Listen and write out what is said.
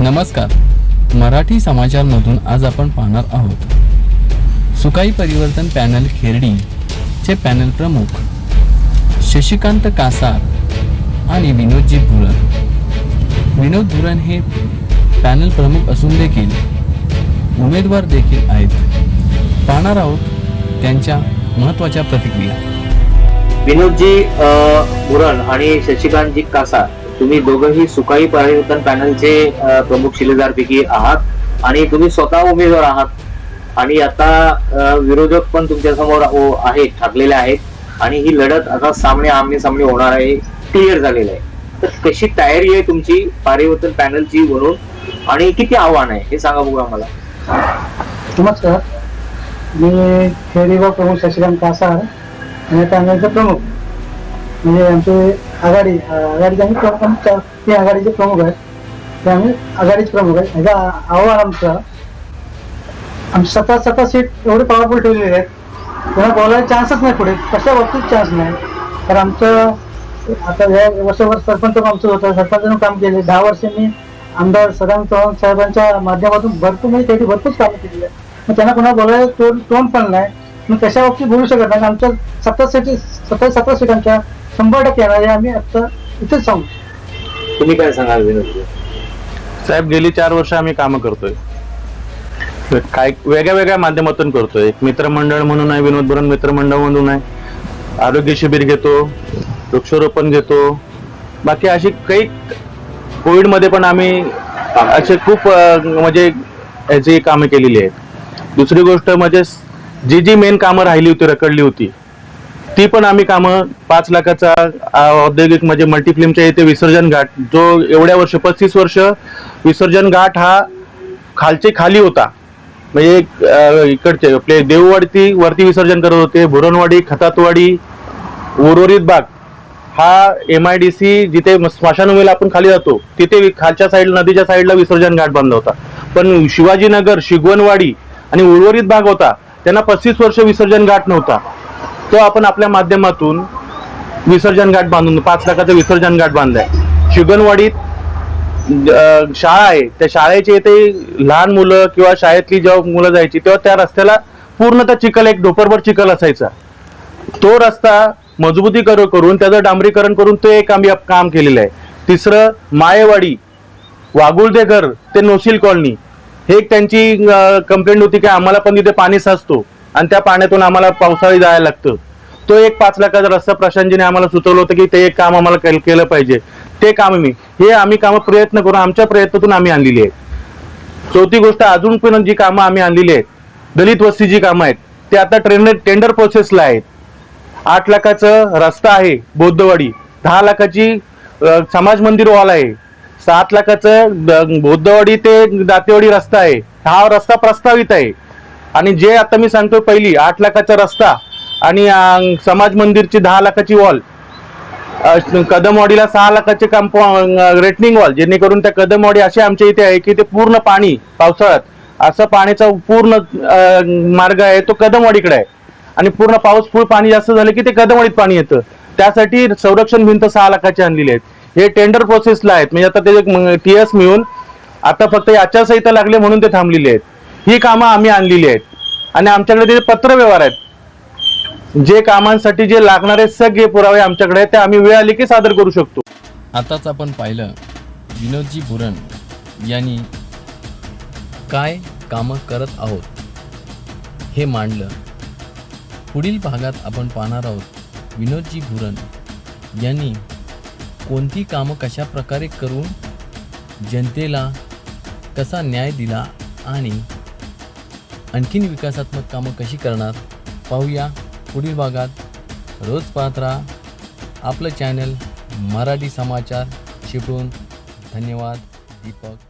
नमस्कार. मराठी समाचारमधून आज आपण पाहणार आहोत. सुकाई परिवर्तन पॅनल खेरडी चे पॅनल प्रमुख शशिकांत कासार आणि विनोदजी धुरण विनोद धुरण हे पॅनल प्रमुख असून देखील उमेदवार देखील आहेत. पाहणार आहोत त्यांच्या महत्त्वाच्या प्रतिक्रिया. विनोदजी धुरण आणि शशिकांतजी कासार. तुम्ही दोघंही सुकाई परिवर्तन पॅनलचे प्रमुख शिलेदारपैकी आहात आणि तुम्ही स्वतः उमेदवार आहात. आणि आता विरोधक पण तुमच्यासमोर हो, आहेत ठरलेले आहेत. आणि ही लढत आता सामने आमने सामने होणार आहे क्लिअर झालेलं आहे. तर कशी तयारी आहे तुमची परिवर्तन पॅनलची म्हणून? आणि किती आव्हान आहे हे सांगा बघू आम्हाला. नमस्कार मी खेडीगाव प्रमुख शशिकांत कासार आणि पॅनलचे प्रमुख. म्हणजे आमचे आघाडी आघाडीचे आम्ही प्रमुख आम्ही आघाडीचे प्रमुख आहेत. ते आम्ही आघाडीचे प्रमुख आहेत. ह्याचा आव्हान आमचा आमची सत्ता सत्ता सीट एवढे पॉवरफुल ठेवलेले आहेत. कोणा बोलायला चान्सच नाही पुढे. कशा बाबतीत चान्स नाही. तर आमचं आता या वर्षभर सरपंच आमचं होतं. सरपंचानं काम केले. दहा वर्ष मी आमदार सदाम चव्हाण साहेबांच्या माध्यमातून भरपूर म्हणजे त्याची भरपूर कामं केलेली आहे मग त्यांना कोणा बोलायला तोंड तोंड पण नाही. मग कशा बाबतीत बोलू शकत नाही? आमच्या सतरा सीट सतरा सतरा सीटांच्या शंभर टक्के येणार आहे आम्ही आता इथेच सांगू तुम्ही काय सांगाल साहेब गेली चार वर्ष आम्ही कामं करतोय. काय वेगळ्या वेगळ्या माध्यमातून करतोय. एक मित्रमंडळ म्हणून आहे विनोद बुरण मित्रमंडळ म्हणून आहे. आरोग्य शिबिर घेतो वृक्षारोपण घेतो. बाकी अशी काही कोविडमध्ये पण आम्ही असे खूप अं, म्हणजे याची कामं केलेली आहेत. दुसरी गोष्ट म्हणजे जी जी मेन कामं राहिली होती रखडली होती ती पण आम्ही कामं पाच लाखाचा औद्योगिक म्हणजे मल्टीफिल्मच्या इथे विसर्जन घाट जो एवढ्या वर्ष पस्तीस वर्ष विसर्जन घाट हा खालचे खाली होता. म्हणजे इकडचे आपले देववाडती वरती विसर्जन करत होते भुरणवाडी खतातवाडी उर्वरित बाग हा एम आय डी सी जिथे स्मशानभूमीला आपण खाली जातो तिथे खालच्या साईडला नदीच्या साईडला विसर्जन घाट बांधला होता. पण शिवाजीनगर शिगवणवाडी आणि उर्वरित भाग होता त्यांना पस्तीस वर्ष विसर्जन घाट नव्हता. तो आपण आपल्या माध्यमातून विसर्जन घाट बांधून पाच लाखाचा विसर्जन घाट बांधलाय. शिगणवाडीत शाळा आहे. त्या शाळेचे ते लहान मुलं किंवा शाळेतली जेव्हा मुलं जायची तेव्हा त्या रस्त्याला पूर्णतः चिखल एक डोपरभर चिखल असायचा. तो रस्ता मजबूती कर- करून त्याचं डांबरीकरण करून ते एक आम्ही काम केलेलं आहे. तिसरं मायेवाडी वागुळदेघर ते नोशील कॉलनी. हे एक त्यांची कंप्लेंट होती की आम्हाला पण तिथे पाणी साचतो. आणि त्या पाण्यातून आम्हाला पावसाळी जायला लागतं. तो एक पाच लाखाचा रस्ता प्रशांतजीने आम्हाला सुचवलं होतं की ते एक काम आम्हाला केल- केलं पाहिजे. ते काम मी हे आम्ही कामं प्रयत्न करून आमच्या प्रयत्नातून आम्ही आणलेली आहेत. चौथी गोष्ट अजून पण जी कामं आम्ही आणलेली आहेत दलित वस्ती जी कामं आहेत ते आता टेंडर टेंडर प्रोसेसला आहेत. आठ लाखाचं रस्ता आहे बौद्धवाडी. दहा लाखाची समाज मंदिर हॉल आहे. सात लाखाचं द- बौद्धवाडी ते दातेवाडी रस्ता आहे. हा रस्ता प्रस्तावित आहे. आणि जे आता मी सांगतो पहिली आठ लाखाचा रस्ता आणि समाज मंदिरची दहा लाखाची वॉल कदमवाडीला सहा लाखाचे कंपाऊंड रेटनिंग वॉल जेणेकरून त्या कदमवाडी असे आमच्या इथे आहे की ते पूर्ण पाणी पावसाळ्यात असं पाण्याचा पूर्ण मार्ग आहे तो कदमवाडीकडे आहे. आणि पूर्ण पाऊस फुल पाणी जास्त झालं की ते कदमवाडीत पाणी येतं. त्यासाठी संरक्षण भिंत सहा लाखाची आणलेली आहेत. हे टेंडर प्रोसेसला आहेत. म्हणजे आता ते टी एस मिळून आता फक्त आचारसंहिता लागले म्हणून ते थांबलेले आहेत. ही कामं आम्ही आणलेली आहेत. आणि आमच्याकडे ते पत्र व्यवहार आहेत. जे कामांसाठी जे लागणारे सगळे पुरावे आमच्याकडे आहेत ते आम्ही वेळ आली की सादर करू शकतो. आताच आपण पाहिलं विनोदजी बुरण यांनी काय कामं करत आहोत हे मांडलं. पुढील भागात आपण पाहणार आहोत विनोदजी भुरण यांनी कोणती कामं कशा प्रकारे करून जनतेला कसा न्याय दिला आणि आणखीन विकासात्मक कामं कशी करणार? पाहूया. पुढील भागात रोज पाहत राहा. आपलं चॅनल मराठी समाचार चिपळूण धन्यवाद. दीपक.